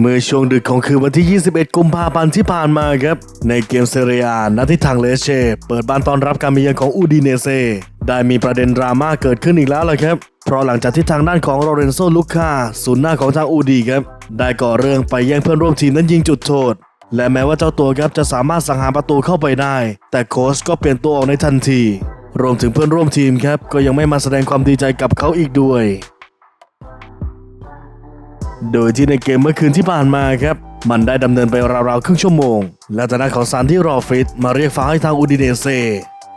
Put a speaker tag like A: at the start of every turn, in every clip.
A: เมื่อช่วงดึกของคืนวันที่ 21 กุมภาพันธ์ที่ผ่านมาครับ ในเกมเซเรียนัดที่ทางเลเช่ เปิดบ้านต้อนรับการมาเยือนของอูดิเนเซ ได้มีประเด็นดราม่าเกิดขึ้นอีกแล้วล่ะครับ เพราะหลังจากที่ทางด้านของโรเรนโซลูคาศูนย์หน้าของทางอูดีครับ ได้ก่อเรื่องไปแย่งเพื่อนร่วมทีมนั้นยิงจุดโทษ และแม้ว่าเจ้าตัวครับจะสามารถสังหารประตูเข้าไปได้ แต่โค้ชก็เปลี่ยนตัวออกในทันที รวมถึงเพื่อนร่วมทีมครับก็ยังไม่มาแสดงความดีใจกับเขาอีกด้วย โดยที่ในเกมเมื่อคืนที่ผ่านมาครับ มันได้ดำเนินไปราวๆครึ่งชั่วโมง และจากนั้นของซานที่รอฟิตมาเรียกฟ้าให้ทางอูดิเนเซ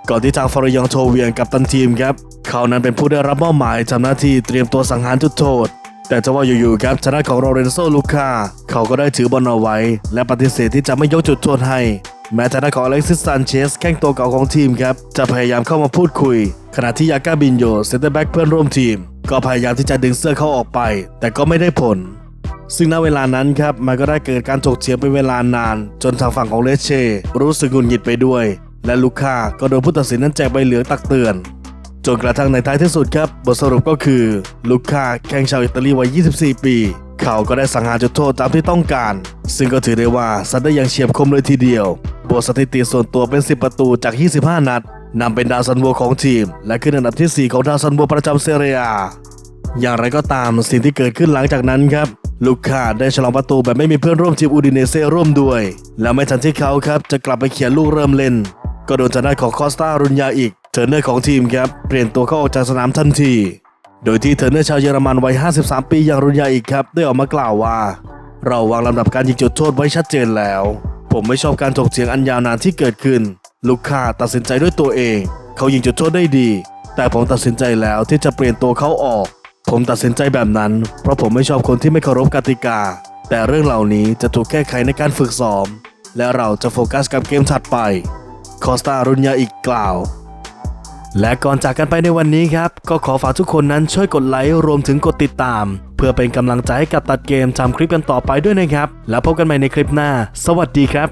A: ก่อนที่ทางฟอร์ยองโชเวียงกับตันทีมครับ เขานั้นเป็นผู้ได้รับมอบหมายทำหน้าที่เตรียมตัวสังหารจุดโทษ แต่จะว่าอยู่ๆครับชนะของโรเรนโซลูคาเขาก็ได้ถือบอลเอาไว้ และปฏิเสธที่จะไม่ยกจุดโทษให้ แม้ทางด้านของอเล็กซิสซานเชสแข้งตัวเก่าของทีมครับ จะพยายามเข้ามาพูดคุย ขณะที่ยาก้าบินโยเซนเตอร์แบ็กเพื่อนร่วมทีม ก็พยายามที่จะดึงเสื้อเขาออกไป แต่ก็ไม่ได้ผล ซึ่งณเวลานั้นครับมันก็ได้เกิดการถกเถียงเป็นเวลานาน จนทางฝั่งของเลเช่รู้สึกหงุนหงิดไปด้วย และลูก้าก็โดนผู้ตัดสินนั้นแจกใบเหลืองตักเตือนจนกระทั่งในท้ายที่สุดครับ บทสรุปก็คือ ลูก้าแข้งชาวอิตาลีวัย 24 ปี เขาก็ได้สังหารจุดโทษตามที่ต้องการ ซึ่งก็ถือได้ว่าซัดได้อย่างเฉียบคมเลยทีเดียวบวกสถิติส่วนตัวเป็น 10 ประตูจาก 25 นัด นำเป็นดาวซันโวของทีม และขึ้นอันดับที่ 4 ของดาวซันโวประจำเซเรีย อย่างไรก็ตามสิ่งที่เกิดขึ้นหลังจากนั้นครับลูกค้าได้ฉลองประตูแบบไม่มีเพื่อนร่วมทีมอูดิเนเซ่ร่วมด้วย แล้วไม่ทันที่เขาครับจะกลับไปเขียนลูกเริ่มเล่น ก็โดนจากด้าของคอสตารุนยาอีกเทอร์เนอร์ของทีมครับเปลี่ยนตัวเข้าออกจากสนามทันที โดยที่เทอร์เนอร์ชาวเยอรมันวัย 53 ปีอย่างรุนยาอีกครับได้ออกมากล่าวว่า เราวางลำดับการยิงจุดโทษไว้ชัดเจนแล้ว ผมไม่ชอบการถกเถียงอันยาวนานที่เกิดขึ้น ลูกค้าตัดสินใจด้วยตัวเอง เขายิงจุดโทษได้ดี แต่ผมตัดสินใจแล้วที่จะเปลี่ยนตัวเขาออก ผมตัดสินใจแบบนั้น เพราะผมไม่ชอบคนที่ไม่เคารพกติกา แต่เรื่องเหล่านี้จะถูกแก้ไขในการฝึกซ้อม และเราจะโฟกัสกับเกมถัดไปคอสตารุนยาอีกกล่าว และก่อนจากกันไปในวันนี้ครับ ก็ขอฝากทุกคนนั้นช่วยกดไลค์รวมถึงกดติดตาม เพื่อเป็นกำลังใจให้กับตัดเกมทำคลิปกันต่อไปด้วยนะครับ แล้วพบกันใหม่ในคลิปหน้า สวัสดีครับ